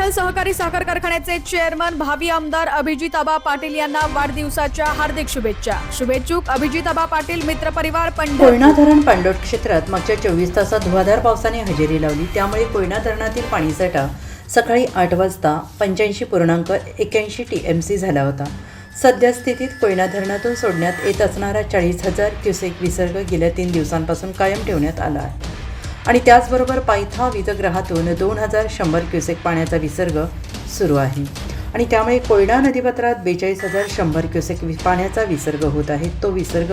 विठ्ठल सहकारी साखर कारखान्याचे चेअरमन भावी आमदार अभिजित आबा पाटील यांना वाढदिवसाच्या हार्दिक शुभेच्छा. शुभेच्छुक अभिजित आबा पाटील मित्र परिवार कोयना धरण पांडोट क्षेत्रात मागच्या चोवीस तासात धुवाधार पावसाने हजेरी लावली. त्यामुळे कोयना धरणातील पाणीसाठा सकाळी आठ वाजता पंच्याऐंशी पूर्णांक एक्याऐंशी टी एम सी झाला होता. सद्यस्थितीत कोयना धरणातून सोडण्यात येत असणारा चाळीस हजार क्युसेक विसर्ग गेल्या तीन दिवसांपासून कायम ठेवण्यात आला आहे. आणि त्याचबरोबर पायथा विदग्रहातून दोन हजार शंभर क्युसेक पाण्याचा विसर्ग सुरू आहे. आणि त्यामुळे कोयना नदीपात्रात बेचाळीस हजार शंभर क्युसेक वि- पाण्याचा विसर्ग होत आहे. तो विसर्ग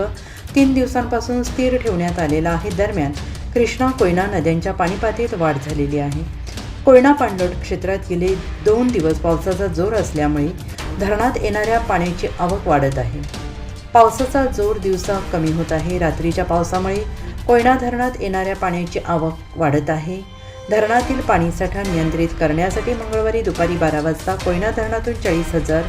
तीन दिवसांपासून स्थिर ठेवण्यात आलेला आहे. दरम्यान कृष्णा कोयना नद्यांच्या पाणीपातळीत वाढ झालेली आहे. कोयना पाणलोट क्षेत्रात गेले दोन दिवस पावसाचा जोर असल्यामुळे धरणात येणाऱ्या पाण्याची आवक वाढत आहे. पावसाचा जोर दिवसा कमी होत आहे. रात्रीच्या पावसामुळे कोयना धरणात येणाऱ्या पाण्याची आवक वाढत आहे. धरणातील पाणीसाठा नियंत्रित करण्यासाठी मंगळवारी दुपारी बारा वाजता कोयना धरणातून चाळीस हजार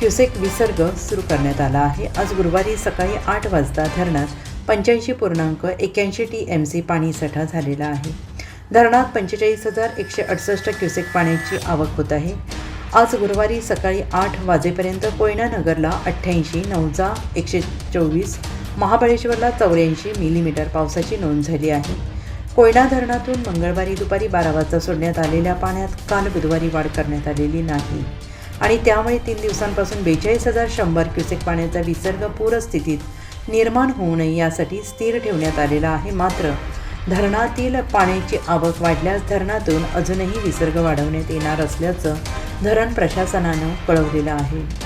क्युसेक विसर्ग सुरू करण्यात आला आहे. आज गुरुवारी सकाळी आठ वाजता धरणात पंच्याऐंशी पूर्णांक एक्याऐंशी टी एम सी पाणीसाठा झालेला आहे. धरणात पंचेचाळीस हजार एकशे अडुसष्ट क्युसेक पाण्याची आवक होत आहे. आज गुरुवारी सकाळी आठ वाजेपर्यंत कोयना नगरला अठ्ठ्याऐंशी नवजा एकशे चोवीस महाबळेश्वरला चौऱ्याऐंशी मिलीमीटर पावसाची नोंद झाली आहे. कोयना धरणातून मंगळवारी दुपारी बारा वाजता सोडण्यात आलेल्या पाण्यात काल बुधवारी वाढ करण्यात आलेली नाही. आणि त्यामुळे तीन दिवसांपासून बेचाळीस हजार शंभर क्युसेक पाण्याचा विसर्ग पूरस्थितीत निर्माण होऊ नये यासाठी स्थिर ठेवण्यात आलेला आहे. मात्र धरणातील पाण्याची आवक वाढल्यास धरणातून अजूनही विसर्ग वाढवण्यात येणार असल्याचं धरण प्रशासनानं कळवलेलं आहे.